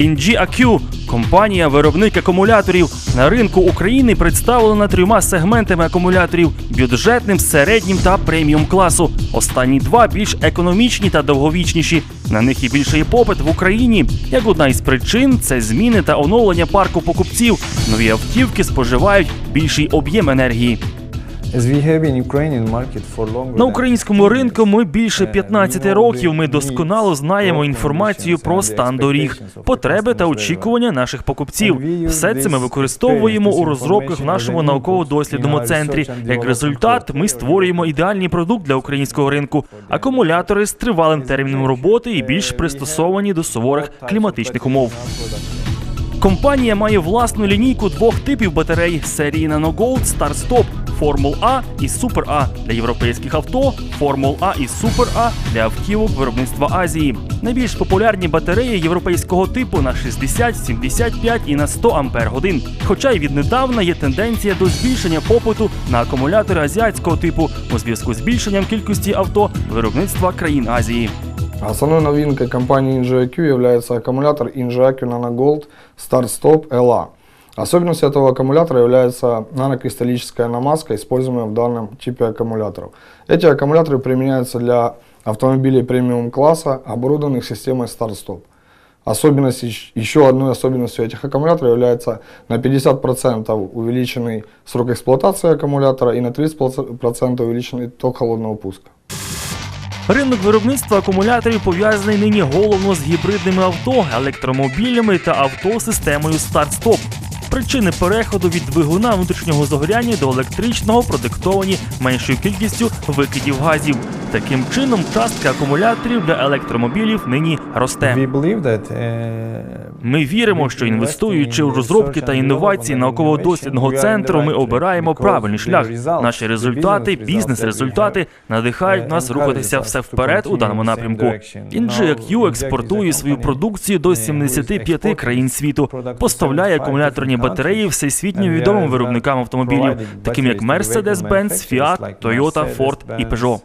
InGAQ – компанія виробник акумуляторів на ринку України представлена трьома сегментами акумуляторів: бюджетним, середнім та преміум класу. Останні два більш економічні та довговічніші. На них і більший попит в Україні. Як одна із причин це зміни та оновлення парку покупців. Нові автівки споживають більший об'єм енергії. На українському ринку ми більше Е, 15 років. Ми досконало знаємо інформацію про стан доріг, потреби та очікування наших покупців. Все це ми використовуємо у розробках в нашому науково-дослідному центрі. Як результат, ми створюємо ідеальний продукт для українського ринку. Акумулятори з тривалим терміном роботи і більш пристосовані до суворих кліматичних умов. Компанія має власну лінійку двох типів батарей серії NanoGold Star-Stop Формул А і Супер А для європейських авто, Формул А і Супер А для автівок виробництва Азії. Найбільш популярні батареї європейського типу на 60, 75 і на 100 ампер годин. Хоча й віднедавна є тенденція до збільшення попиту на акумулятори азіатського типу у зв'язку з збільшенням кількості авто виробництва країн Азії. Основной новинкой компании InGIQ является аккумулятор InGIQ NanoGold Start-Stop LA. Особенностью этого аккумулятора является нанокристаллическая намазка, используемая в данном типе аккумуляторов. Эти аккумуляторы применяются для автомобилей премиум класса, оборудованных системой Start-Stop. Особенность, ещ- еще одной особенностью этих аккумуляторов является на 50% увеличенный срок эксплуатации аккумулятора и на 30% увеличенный ток холодного пуска. Ринок виробництва акумуляторів пов'язаний нині головно з гібридними авто, електромобілями та автосистемою старт-стоп. Причини переходу від двигуна внутрішнього згоряння до електричного продиктовані меншою кількістю викидів газів. Таким чином, частка акумуляторів для електромобілів нині росте. Uh, Ми віримо, що інвестуючи у розробки та інновації науково-дослідного центру, ми обираємо правильний шлях. Наші результати, бізнес-результати надихають нас рухатися все вперед у даному напрямку. InGIQ експортує свою продукцію до 75 країн світу, поставляє акумуляторні батареї всесвітньо відомим виробникам автомобілів, таким як Mercedes-Benz, Fiat, Toyota, Ford і Peugeot.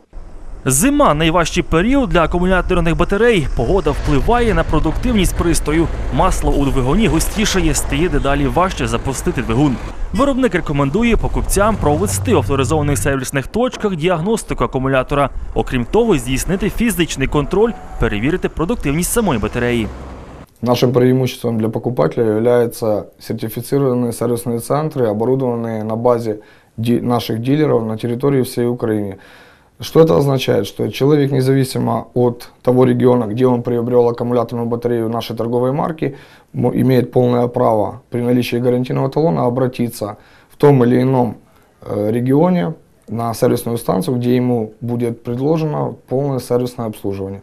Зима найважчий період для акумуляторних батарей. Погода впливає на продуктивність пристрою. Масло у двигуні густішає, стає дедалі важче запустити двигун. Виробник рекомендує покупцям провести в авторизованих сервісних точках діагностику акумулятора. Окрім того, здійснити фізичний контроль, перевірити продуктивність самої батареї. Нашим преимуществом для покупателя являются сертифицированные сервисные центры, оборудованные на базе ди- наших дилеров на территории всей Украины. Что это означает? Что человек, независимо от того региона, где он приобрел аккумуляторную батарею нашей торговой марки, имеет полное право при наличии гарантийного талона обратиться в том или ином э, регионе на сервисную станцию, где ему будет предложено полное сервисное обслуживание.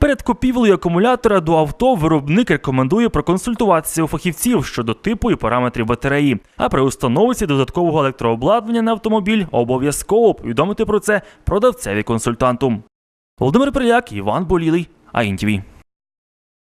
Перед купівлею акумулятора до авто виробник рекомендує проконсультуватися у фахівців щодо типу і параметрів батареї. А при установці додаткового електрообладнання на автомобіль обов'язково повідомити про це продавцеві консультанту. Володимир Приляк, Іван Болілий, АІНТВ.